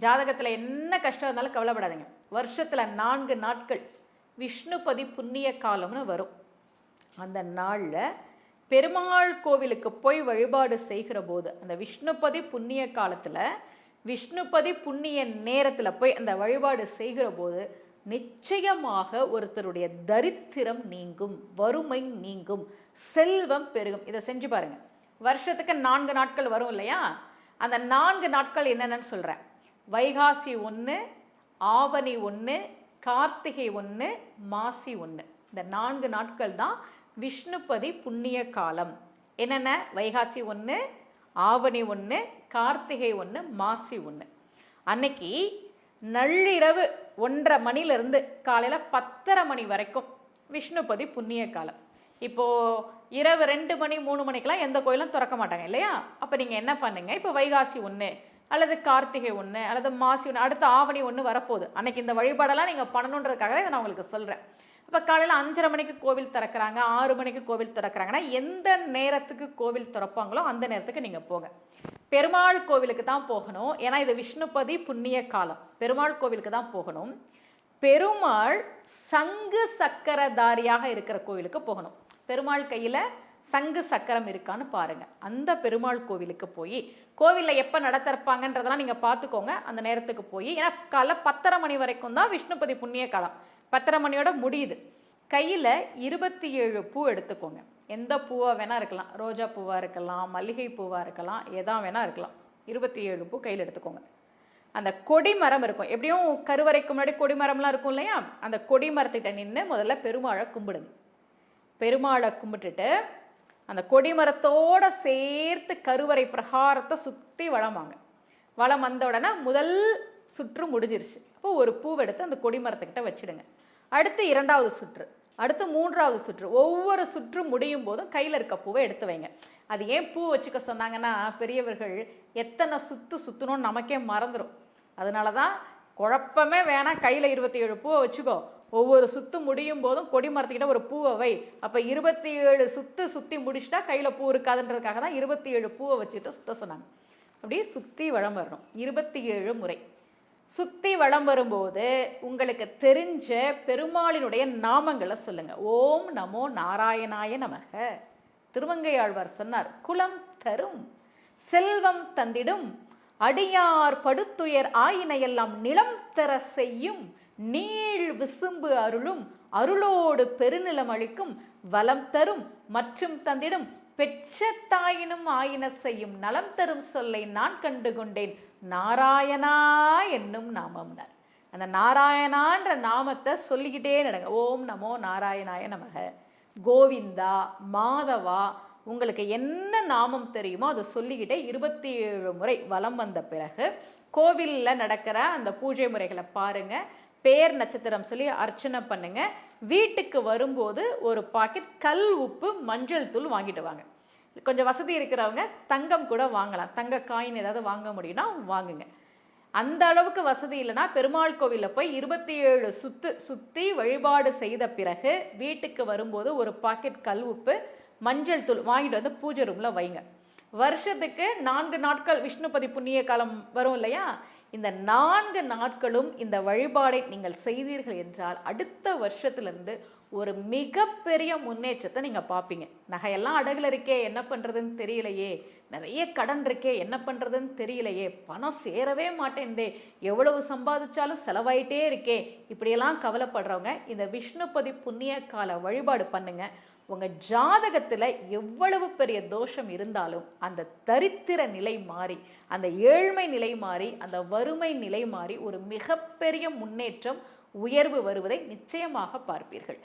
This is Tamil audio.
ஜாதகத்தில் என்ன கஷ்டம் இருந்தாலும் கவலைப்படாதீங்க. வருஷத்தில் நான்கு நாட்கள் விஷ்ணுபதி புண்ணிய காலம்னு வரும். அந்த நாளில் பெருமாள் கோவிலுக்கு போய் வழிபாடு செய்கிற போது அந்த விஷ்ணுபதி புண்ணிய காலத்தில் விஷ்ணுபதி புண்ணிய நேரத்தில் போய் அந்த வழிபாடு செய்கிற போது நிச்சயமாக ஒருத்தருடைய தரித்திரம் நீங்கும் வறுமை நீங்கும் செல்வம் பெருகும். இதை செஞ்சு பாருங்கள் வருஷத்துக்கு நான்கு நாட்கள் வரும் இல்லையா? அந்த நான்கு நாட்கள் என்னென்னு சொல்கிறேன் வைகாசி ஒன்று ஆவணி ஒன்று கார்த்திகை ஒன்று மாசி ஒன்று இந்த நான்கு நாட்கள் தான் விஷ்ணுபதி புண்ணிய காலம். என்னென்ன? வைகாசி ஒன்று ஆவணி ஒன்று கார்த்திகை ஒன்று மாசி ஒன்று அன்னைக்கு நள்ளிரவு ஒன்றரை மணிலேருந்து காலையில் பத்தரை மணி வரைக்கும் விஷ்ணுபதி புண்ணிய காலம். இப்போது இரவு ரெண்டு மணி மூணு மணிக்கெலாம் எந்த கோயிலும் திறக்க மாட்டாங்க இல்லையா? அப்போ நீங்கள் என்ன பண்ணுங்கள் இப்போ வைகாசி ஒன்று அல்லது கார்த்திகை ஒன்று அல்லது மாசி ஒன்று அடுத்த ஆவணி ஒன்று வரப்போகுது. அன்னைக்கு இந்த வழிபாடெல்லாம் நீங்கள் பண்ணணுன்றதுக்காக தான் இதை நான் உங்களுக்கு சொல்கிறேன் இப்போ காலையில் அஞ்சரை மணிக்கு கோவில் திறக்கிறாங்க ஆறு மணிக்கு கோவில் திறக்கிறாங்கன்னா எந்த நேரத்துக்கு கோவில் திறப்பாங்களோ அந்த நேரத்துக்கு நீங்கள் போங்க. பெருமாள் கோவிலுக்கு தான் போகணும். ஏன்னா இது விஷ்ணுபதி புண்ணிய காலம். பெருமாள் கோவிலுக்கு தான் போகணும். பெருமாள் சங்கு சக்கரதாரியாக இருக்கிற கோவிலுக்கு போகணும். பெருமாள் கையில் சங்கு சக்கரம் இருக்கான்னு பாருங்கள் அந்த பெருமாள் கோவிலுக்கு போய் கோவிலில் எப்போ நடத்திருப்பாங்கன்றதெல்லாம் நீங்கள் பார்த்துக்கோங்க அந்த நேரத்துக்கு போய் ஏன்னா காலை பத்தரை மணி வரைக்கும் தான் விஷ்ணுபதி புண்ணிய காலம். பத்தரை மணியோட முடியுது. கையில் இருபத்தி ஏழு பூ எடுத்துக்கோங்க. எந்த பூவாக வேணால் இருக்கலாம். ரோஜா பூவாக இருக்கலாம் மல்லிகை பூவாக இருக்கலாம் எதா வேணால் இருக்கலாம். இருபத்தி ஏழு பூ கையில் எடுத்துக்கோங்க. அந்த கொடி மரம் இருக்கும். எப்படியும் கருவறைக்கு முன்னாடி கொடி மரம்லாம் இருக்கும் இல்லையா? அந்த கொடி மரத்துக்கிட்ட நின்று முதல்ல பெருமாளை கும்பிடுங்க. பெருமாளை கும்பிட்டுட்டு அந்த கொடிமரத்தோட சேர்த்து கருவறை பிரகாரத்தை சுற்றி வளம் வாங்க. வளம் வந்த உடனே முதல் சுற்று முடிஞ்சிருச்சு. அப்போ ஒரு பூவை எடுத்து அந்த கொடிமரத்துக்கிட்ட வச்சுடுங்க. அடுத்து இரண்டாவது சுற்று அடுத்து மூன்றாவது சுற்று. ஒவ்வொரு சுற்று முடியும் போதும் கையில் இருக்க பூவை எடுத்து வைங்க. அது ஏன் பூ வச்சுக்க சொன்னாங்கன்னா பெரியவர்கள் எத்தனை சுற்று சுற்றணும்னு நமக்கே மறந்துடும் அதனால தான் குழப்பமே வேணாம். கையில் இருபத்தி ஏழு பூவை வச்சுக்கோ. ஒவ்வொரு சுத்து முடியும் போதும் கொடி மரத்துக்கிட்ட ஒரு பூவை வை. அப்போ இருபத்தி ஏழு சுத்து சுற்றி முடிச்சிட்டா கையில் பூ இருக்காதுன்றதுக்காக தான் இருபத்தி ஏழு பூவை வச்சுட்டு சுத்த சொன்னாங்க. அப்படியே சுற்றி வளம் வரணும். இருபத்தி ஏழு முறை. சுற்றி வளம் வரும்போது உங்களுக்கு தெரிஞ்ச பெருமாளினுடைய நாமங்களை சொல்லுங்க. ஓம் நமோ நாராயணாய நமக. திருமங்கையாழ்வார் சொன்னார் குலம் தரும் செல்வம் தந்திடும் அடியார் படுத்துயர் ஆயினையெல்லாம் நிலம் தர செய்யும் நீள் விசும்பு அருளும் அருளோடு பெருநிலம் அளிக்கும் வலம் தரும் மற்றும் தந்திடும் பெற்ற தாயினும் ஆயின செய்யும் நலம் தரும் சொல்லை நான் கண்டு கொண்டேன் நாராயணா என்னும் நாமம்னார். அந்த நாராயணான்ற நாமத்தை சொல்லிக்கிட்டே நடங்க. ஓம் நமோ நாராயணாய நமக. கோவிந்தா மாதவா உங்களுக்கு என்ன நாமம் தெரியுமோ அதை சொல்லிக்கிட்டே இருபத்தி ஏழு முறை வலம் வந்த பிறகு கோவிலில் நடக்கிற அந்த பூஜை முறைகளை பாருங்க. பேர் நட்சத்திரம் சொல்லி அர்ச்சனை பண்ணுங்க. வீட்டுக்கு வரும்போது ஒரு பாக்கெட் கல் உப்பு மஞ்சள் தூள் வாங்கிட்டு வாங்க. கொஞ்சம் வசதி இருக்கிறவங்க தங்கம் கூட வாங்கலாம். தங்க காயின் ஏதாவது வாங்க முடியும்னா வாங்குங்க. அந்த அளவுக்கு வசதி இல்லைன்னா பெருமாள் கோவிலில் போய் இருபத்தி ஏழு சுத்து சுற்றி வழிபாடு செய்த பிறகு வீட்டுக்கு வரும்போது ஒரு பாக்கெட் கல் உப்பு மஞ்சள் தூள் வாங்கிட்டு வந்து பூஜை ரூமில் வைங்க. வருஷத்துக்கு நான்கு நாட்கள் விஷ்ணுபதி புண்ணிய காலம் வரும் இல்லையா? இந்த நான்கு நாட்களும் இந்த வழிபாடை நீங்கள் செய்தீர்கள் என்றால் அடுத்த வருஷத்துலேருந்து ஒரு மிகப்பெரிய முன்னேற்றத்தை நீங்கள் பார்ப்பீங்க. நகையெல்லாம் அடகுல இருக்கே என்ன பண்ணுறதுன்னு தெரியலையே. நிறைய கடன் இருக்கே என்ன பண்ணுறதுன்னு தெரியலையே. பணம் சேரவே மாட்டேன்தே. எவ்வளவு சம்பாதிச்சாலும் செலவாயிட்டே இருக்கே. இப்படியெல்லாம் கவலைப்படுறவங்க இந்த விஷ்ணுபதி புண்ணிய கால வழிபாடு பண்ணுங்க. உங்கள் ஜாதகத்தில் எவ்வளவு பெரிய தோஷம் இருந்தாலும் அந்த தரித்திர நிலை மாறி அந்த ஏழ்மை நிலை மாறி அந்த வறுமை நிலை மாறி ஒரு மிகப்பெரிய முன்னேற்றம் உயர்வு வருவதை நிச்சயமாக பார்ப்பீர்கள்.